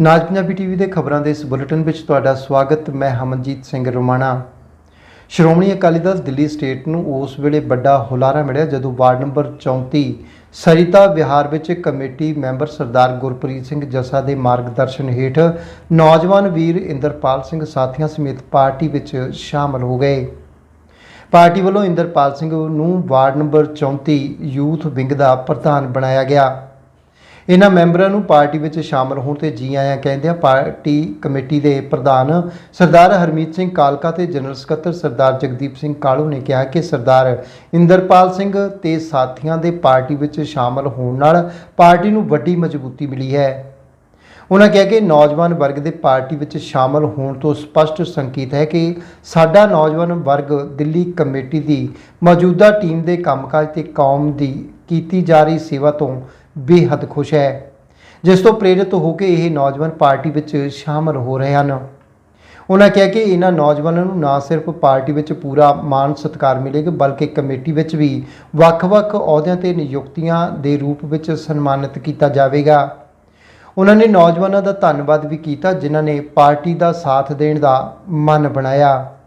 ਨਾਜ Punjabi TV ਦੇ ਖਬਰਾਂ ਦੇ ਇਸ ਬੁਲੇਟਿਨ ਵਿੱਚ ਤੁਹਾਡਾ ਸਵਾਗਤ, ਮੈਂ ਹਮਨਜੀਤ ਸਿੰਘ ਰੋਮਾਣਾ। ਸ਼੍ਰੋਮਣੀ ਅਕਾਲੀ ਦਲ ਦਿੱਲੀ ਸਟੇਟ ਨੂੰ ਉਸ ਵੇਲੇ ਵੱਡਾ ਹੁਲਾਰਾ ਮਿਲਿਆ ਜਦੋਂ ਵਾਰਡ ਨੰਬਰ 34 ਸਰਿਤਾ ਵਿਹਾਰ ਵਿੱਚ ਕਮੇਟੀ ਮੈਂਬਰ ਸਰਦਾਰ ਗੁਰਪ੍ਰੀਤ ਸਿੰਘ ਜੱਸਾ ਦੇ ਮਾਰਗਦਰਸ਼ਨ ਹੇਠ ਨੌਜਵਾਨ ਵੀਰ ਇੰਦਰਪਾਲ ਸਿੰਘ ਸਾਥੀਆਂ ਸਮੇਤ ਪਾਰਟੀ ਵਿੱਚ ਸ਼ਾਮਲ ਹੋ ਗਏ। ਪਾਰਟੀ ਵੱਲੋਂ ਇੰਦਰਪਾਲ ਸਿੰਘ ਨੂੰ ਵਾਰਡ ਨੰਬਰ 34 ਯੂਥ ਵਿੰਗ ਦਾ ਪ੍ਰਧਾਨ ਬਣਾਇਆ ਗਿਆ। ਇਹਨਾਂ ਮੈਂਬਰਾਂ ਨੂੰ ਪਾਰਟੀ ਵਿੱਚ ਸ਼ਾਮਲ ਹੋਣ ਤੇ ਜੀ ਆਇਆਂ ਕਹਿੰਦਿਆਂ ਪਾਰਟੀ ਕਮੇਟੀ ਦੇ ਪ੍ਰਧਾਨ ਸਰਦਾਰ ਹਰਮੀਤ ਸਿੰਘ ਕਾਲਕਾ ਤੇ ਜਨਰਲ ਸਕੱਤਰ ਸਰਦਾਰ ਜਗਦੀਪ ਸਿੰਘ ਕਾਲੂ ਨੇ ਕਿਹਾ ਕਿ ਸਰਦਾਰ ਇੰਦਰਪਾਲ ਸਿੰਘ ਤੇ ਸਾਥੀਆਂ ਦੇ ਪਾਰਟੀ ਵਿੱਚ ਸ਼ਾਮਲ ਹੋਣ ਨਾਲ ਪਾਰਟੀ ਨੂੰ ਵੱਡੀ ਮਜ਼ਬੂਤੀ ਮਿਲੀ ਹੈ। ਉਹਨਾਂ ਕਿਹਾ ਕਿ ਨੌਜਵਾਨ ਵਰਗ ਦੇ ਪਾਰਟੀ ਵਿੱਚ ਸ਼ਾਮਲ ਹੋਣ ਤੋਂ ਸਪਸ਼ਟ ਸੰਕੇਤ ਹੈ ਕਿ ਸਾਡਾ ਨੌਜਵਾਨ ਵਰਗ ਦਿੱਲੀ ਕਮੇਟੀ ਦੀ ਮੌਜੂਦਾ ਟੀਮ ਦੇ ਕੰਮਕਾਜ ਤੇ ਕੌਮ ਦੀ ਕੀਤੀ ਜਾ ਰਹੀ ਸੇਵਾ ਤੋਂ ਬੇਹੱਦ ਖੁਸ਼ ਹੈ। ਜਿਸ ਤੋਂ ਪ੍ਰੇਰਿਤ ਹੋ ਕੇ ਇਹ ਨੌਜਵਾਨ ਪਾਰਟੀ ਵਿੱਚ ਸ਼ਾਮਲ ਹੋ ਰਹੇ ਹਨ। ਉਹਨਾਂ ਕਿਹਾ ਕਿ ਇਹਨਾਂ ਨੌਜਵਾਨਾਂ ਨੂੰ ਨਾ ਸਿਰਫ ਪਾਰਟੀ ਵਿੱਚ ਪੂਰਾ ਮਾਣ ਸਤਿਕਾਰ ਮਿਲੇਗਾ, ਬਲਕਿ ਕਮੇਟੀ ਵਿੱਚ ਵੀ ਵੱਖ-ਵੱਖ ਅਹੁਦਿਆਂ ਤੇ ਨਿਯੁਕਤੀਆਂ ਦੇ ਰੂਪ ਵਿੱਚ ਸਨਮਾਨਿਤ ਕੀਤਾ ਜਾਵੇਗਾ। ਉਹਨਾਂ ਨੇ ਨੌਜਵਾਨਾਂ ਦਾ ਧੰਨਵਾਦ ਵੀ ਕੀਤਾ, ਜਿਨ੍ਹਾਂ ਨੇ ਪਾਰਟੀ ਦਾ ਸਾਥ ਦੇਣ ਦਾ ਮਨ ਬਣਾਇਆ।